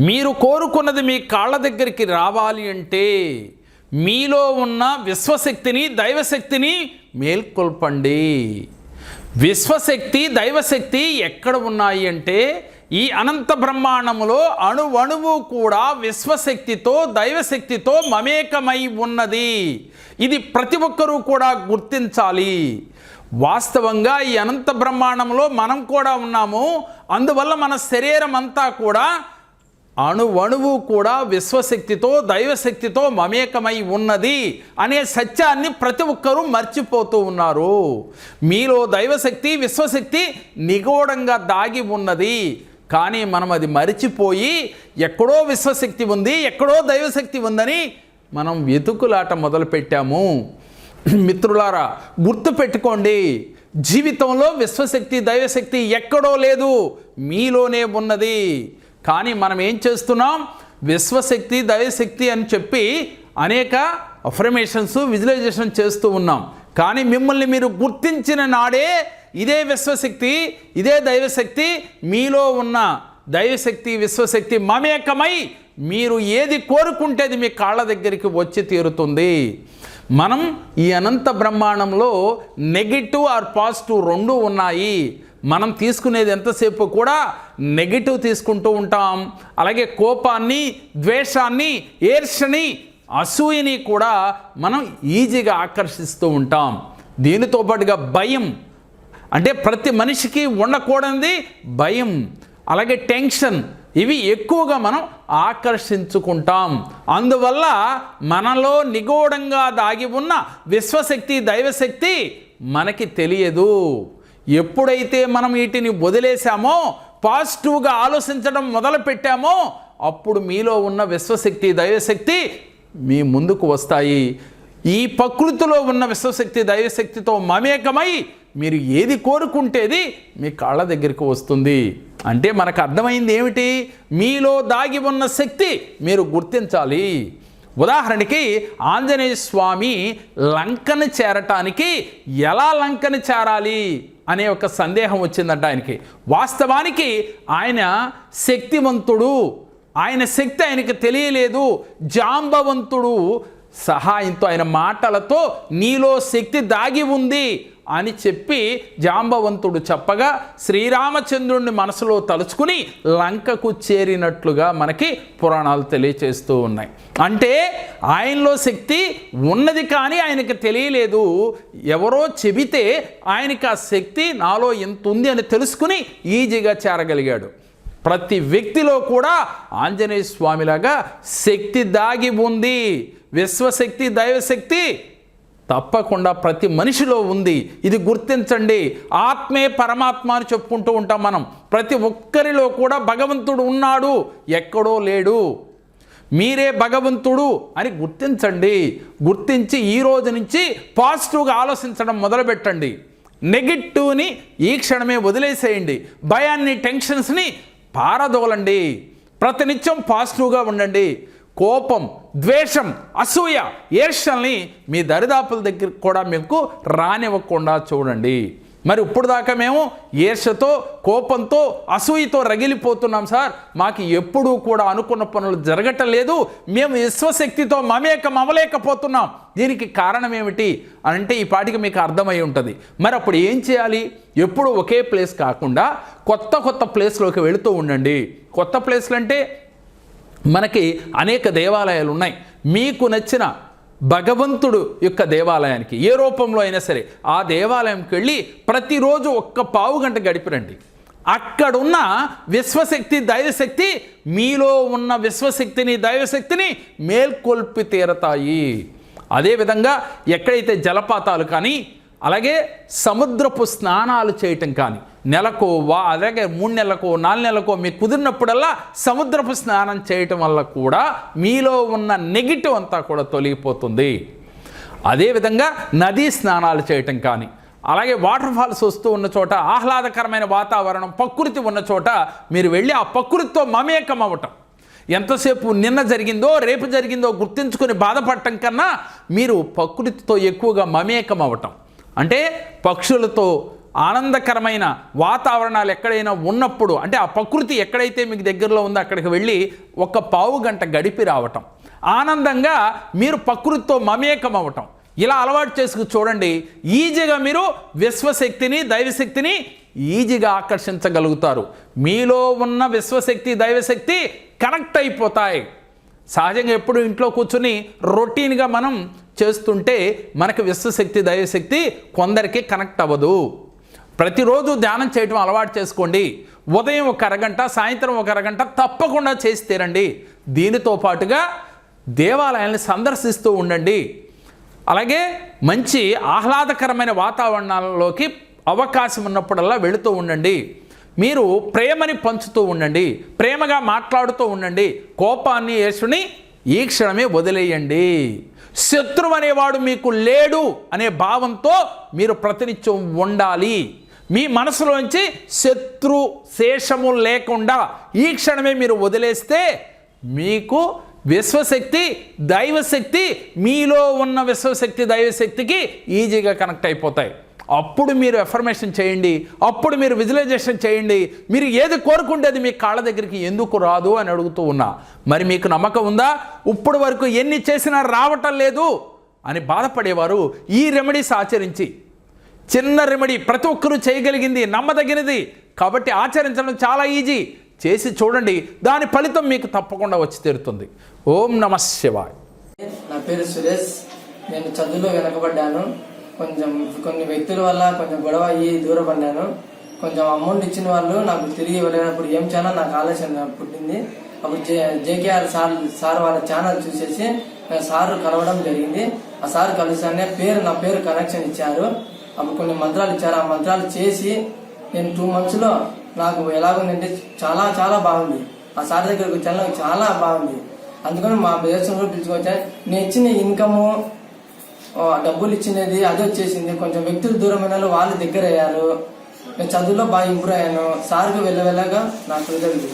మీరు కోరుకున్నది మీ కాళ్ళ దగ్గరికి రావాలి అంటే మీలో ఉన్న విశ్వశక్తిని దైవశక్తిని మేల్కొల్పండి. విశ్వశక్తి దైవశక్తి ఎక్కడ ఉన్నాయి అంటే ఈ అనంత బ్రహ్మాండములో అణువణువు కూడా విశ్వశక్తితో దైవశక్తితో మమేకమై ఉన్నది. ఇది ప్రతి ఒక్కరూ కూడా గుర్తించాలి. వాస్తవంగా ఈ అనంత బ్రహ్మాండంలో మనం కూడా ఉన్నాము. అందువల్ల మన శరీరం అంతా కూడా అణువణువు కూడా విశ్వశక్తితో దైవశక్తితో మమేకమై ఉన్నది అనే సత్యాన్ని ప్రతి ఒక్కరూ మర్చిపోతూ ఉన్నారు. మీలో దైవశక్తి విశ్వశక్తి నిగూఢంగా దాగి ఉన్నది. కానీ మనం అది మరిచిపోయి ఎక్కడో విశ్వశక్తి ఉంది ఎక్కడో దైవశక్తి ఉందని మనం వెతుకులాట మొదలుపెట్టాము. మిత్రులారా గుర్తు పెట్టుకోండి. జీవితంలో విశ్వశక్తి దైవశక్తి ఎక్కడో లేదు మీలోనే ఉన్నది. కానీ మనం ఏం చేస్తున్నాం? విశ్వశక్తి దయశక్తి అని చెప్పి అనేక అఫర్మేషన్స్ విజువలైజేషన్ చేస్తూ ఉన్నాం. కానీ మిమ్మల్ని మీరు గుర్తించిన నాడే ఇదే విశ్వశక్తి ఇదే దైవశక్తి మీలో ఉన్న దైవశక్తి విశ్వశక్తి మమేకమై మీరు ఏది కోరుకుంటే అది మీ కాళ్ళ దగ్గరికి వచ్చి తీరుతుంది. మనం ఈ అనంత బ్రహ్మాండంలో నెగిటివ్ ఆర్ పాజిటివ్ రెండు ఉన్నాయి. మనం తీసుకునేది ఎంతసేపు కూడా నెగిటివ్ తీసుకుంటూ ఉంటాం. అలాగే కోపాన్ని ద్వేషాన్ని ఏర్షని అసూయని కూడా మనం ఈజీగా ఆకర్షిస్తూ ఉంటాం. దీనితో పాటుగా భయం. అంటే ప్రతి మనిషికి ఉండకూడనిది భయం. అలాగే టెన్షన్. ఇవి ఎక్కువగా మనం ఆకర్షించుకుంటాం. అందువల్ల మనలో నిగూఢంగా దాగి ఉన్న విశ్వశక్తి దైవశక్తి మనకి తెలియదు. ఎప్పుడైతే మనం వీటిని వదిలేశామో పాజిటివ్గా ఆలోచించడం మొదలు పెట్టామో అప్పుడు మీలో ఉన్న విశ్వశక్తి దైవశక్తి మీ ముందుకు వస్తాయి. ఈ ప్రకృతిలో ఉన్న విశ్వశక్తి దైవశక్తితో మమేకమై మీరు ఏది కోరుకుంటేది మీ కాళ్ళ దగ్గరికి వస్తుంది. అంటే మనకు అర్థమైంది ఏమిటి? మీలో దాగి ఉన్న శక్తి మీరు గుర్తించాలి. ఉదాహరణకి ఆంజనేయ స్వామి లంకను చేరటానికి ఎలా లంకను చేరాలి? అనే ఒక సందేహం వచ్చిందంట ఆయనకి. వాస్తవానికి ఆయన శక్తివంతుడు. ఆయన శక్తి ఆయనకి తెలియలేదు. జాంబవంతుడు సహాయంతో ఆయన మాటలతో నీలో శక్తి దాగి ఉంది. అని చెప్పి జాంబవంతుడు చెప్పగా శ్రీరామచంద్రుడిని మనసులో తలుచుకుని లంకకు చేరినట్లుగా మనకి పురాణాలు తెలియచేస్తూ ఉన్నాయి. అంటే ఆయనలో శక్తి ఉన్నది కానీ ఆయనకి తెలియలేదు. ఎవరో చెబితే ఆయనకి ఆ శక్తి నాలో ఎంత ఉంది అని తెలుసుకుని ఈజీగా చేరగలిగాడు. ప్రతి వ్యక్తిలో కూడా ఆంజనేయ స్వామిలాగా శక్తి దాగి ఉంది. విశ్వశక్తి దైవశక్తి తప్పకుండా ప్రతి మనిషిలో ఉంది. ఇది గుర్తించండి. ఆత్మే పరమాత్మ అని చెప్పుకుంటూ ఉంటాం మనం. ప్రతి ఒక్కరిలో కూడా భగవంతుడు ఉన్నాడు. ఎక్కడో లేడు. మీరే భగవంతుడు అని గుర్తించండి. గుర్తించి ఈ రోజు నుంచి పాజిటివ్గా ఆలోచించడం మొదలుపెట్టండి. నెగిటివ్ని ఈ క్షణమే వదిలేసేయండి. భయాన్ని టెన్షన్స్ని పారదోలండి. ప్రతినిత్యం పాజిటివ్గా ఉండండి. కోపం ద్వేషం అసూయ ఈర్ష్యల్ని మీ దరిదాపుల దగ్గర కూడా మీకు రానివ్వకుండా చూడండి. మరి ఇప్పుడు దాకా మేము ఈర్షతో కోపంతో అసూయతో రగిలిపోతున్నాం సార్. మాకు ఎప్పుడూ కూడా అనుకున్న పనులు జరగటం లేదు మేము విశ్వశక్తితో మమేకం అవ్వలేకపోతున్నాం దీనికి కారణం ఏమిటి అంటే ఈ పాటికి మీకు అర్థమై ఉంటుంది. మరి అప్పుడు ఏం చేయాలి? ఎప్పుడు ఒకే ప్లేస్ కాకుండా కొత్త కొత్త ప్లేస్లోకి వెళుతూ ఉండండి. కొత్త ప్లేస్లు అంటే మనకి అనేక దేవాలయాలు ఉన్నాయి. మీకు నచ్చిన భగవంతుడు యొక్క దేవాలయానికి ఏ రూపంలో అయినా సరే ఆ దేవాలయంకి వెళ్ళి ప్రతిరోజు ఒక్క పావు గంట గడిపిరండి. అక్కడున్న విశ్వశక్తి దైవశక్తి మీలో ఉన్న విశ్వశక్తిని దైవశక్తిని మేల్కొల్పి తీరతాయి. అదేవిధంగా ఎక్కడైతే జలపాతాలు కానీ అలాగే సముద్రపు స్నానాలు చేయటం కానీ నెలకు వా అలాగే మూడు నెలలకు నాలుగు నెలలకు మీకు కుదిరినప్పుడల్లా సముద్రపు స్నానం చేయటం వల్ల కూడా మీలో ఉన్న నెగిటివ్ అంతా కూడా తొలగిపోతుంది. అదేవిధంగా నదీ స్నానాలు చేయటం కానీ అలాగే వాటర్ ఫాల్స్ వస్తూ ఉన్న చోట ఆహ్లాదకరమైన వాతావరణం ప్రకృతి ఉన్న చోట మీరు వెళ్ళి ఆ ప్రకృతితో మమేకం అవ్వటం. ఎంతసేపు నిన్న జరిగిందో రేపు జరిగిందో గుర్తించుకొని బాధపడటం కన్నా మీరు ప్రకృతితో ఎక్కువగా మమేకం అవ్వటం. అంటే పక్షులతో ఆనందకరమైన వాతావరణాలు ఎక్కడైనా ఉన్నప్పుడు అంటే ఆ ప్రకృతి ఎక్కడైతే మీకు దగ్గరలో ఉందో అక్కడికి వెళ్ళి ఒక పావు గంట గడిపి రావటం. ఆనందంగా మీరు ప్రకృతితో మమేకం అవ్వటం ఇలా అలవాటు చేసుకు చూడండి ఈజీగా మీరు విశ్వశక్తిని దైవశక్తిని ఈజీగా ఆకర్షించగలుగుతారు. మీలో ఉన్న విశ్వశక్తి దైవశక్తి కనెక్ట్ అయిపోతాయి. సహజంగా ఎప్పుడు ఇంట్లో కూర్చుని రొటీన్గా మనం చేస్తుంటే మనకి విశ్వశక్తి దైవశక్తి కొందరికి కనెక్ట్ అవ్వదు. ప్రతిరోజు ధ్యానం చేయటం అలవాటు చేసుకోండి. ఉదయం ఒక అరగంట సాయంత్రం ఒక అరగంట తప్పకుండా చేసి తీరండి. దీనితో పాటుగా దేవాలయాల్ని సందర్శిస్తూ ఉండండి. అలాగే మంచి ఆహ్లాదకరమైన వాతావరణాలలోకి అవకాశం ఉన్నప్పుడల్లా వెళుతూ ఉండండి. మీరు ప్రేమని పంచుతూ ఉండండి. ప్రేమగా మాట్లాడుతూ ఉండండి. కోపాన్ని యేసుని ఈ క్షణమే వదిలేయండి. శత్రువు అనేవాడు మీకు లేడు అనే భావంతో మీరు ప్రతినిత్యం ఉండాలి. మీ మనసులోంచి శత్రు శేషము లేకుండా ఈ క్షణమే మీరు వదిలేస్తే మీకు విశ్వశక్తి దైవశక్తి మీలో ఉన్న విశ్వశక్తి దైవశక్తికి ఈజీగా కనెక్ట్ అయిపోతాయి. అప్పుడు మీరు ఎఫర్మేషన్ చేయండి అప్పుడు మీరు విజువలైజేషన్ చేయండి. మీరు ఏది కోరుకుంటే అది మీ కాళ్ళ దగ్గరికి ఎందుకు రాదు అని అడుగుతూ ఉన్నా. మరి మీకు నమ్మకం ఉందా? ఇప్పుడు వరకు ఎన్ని చేసినా రావటం లేదు అని బాధపడేవారు. ఈ రెమెడీస్ ఆచరించి చిన్న రెమెడీ. ప్రతి ఒక్కరూ చేయగలిగింది నమ్మదగినది. కాబట్టి ఆచరించడం చాలా ఈజీ. చేసి చూడండి. దాని ఫలితం మీకు తప్పకుండా వచ్చి తీరుతుంది. ఓం నమ శివాయ్. నా పేరు సురేష్. నేను చదువులో వెనకబడ్డాను. కొంచెం కొన్ని వ్యక్తుల వల్ల కొంచెం గొడవ అయ్యి దూరపడ్డాను కొంచెం అమౌంట్ ఇచ్చిన వాళ్ళు నాకు తిరిగి వెళ్ళినప్పుడు ఏం చేయాలో నాకు ఆలోచన పుట్టింది. అప్పుడు జే జేకేఆర్ సార్ సార్ వాళ్ళ ఛానల్ చూసేసి సార్ కలవడం జరిగింది. ఆ సార్ కలిసానే పేరు నా పేరు కనెక్షన్ ఇచ్చారు. అప్పుడు కొన్ని మంత్రాలు ఇచ్చారు. ఆ మంత్రాలు చేసి నేను టూ మంత్స్లో నాకు ఎలాగుందంటే చాలా చాలా బాగుంది. ఆ సార్ దగ్గరకు వచ్చాను. నాకు చాలా బాగుంది. అందుకని మా ప్రదేశంలో పిలుచుకొచ్చాను నేను ఇచ్చిన ఇన్కమ్ డబ్బులు ఇచ్చినది అది వచ్చేసింది. కొంచెం వ్యక్తులు దూరమైన వాళ్ళు వాళ్ళు దగ్గర అయ్యారు. నేను చదువులో బాగా ఇంప్రూవ్ అయ్యాను. సార్కు వెళ్ళ వెళ్ళగా నాకు రిజల్ట్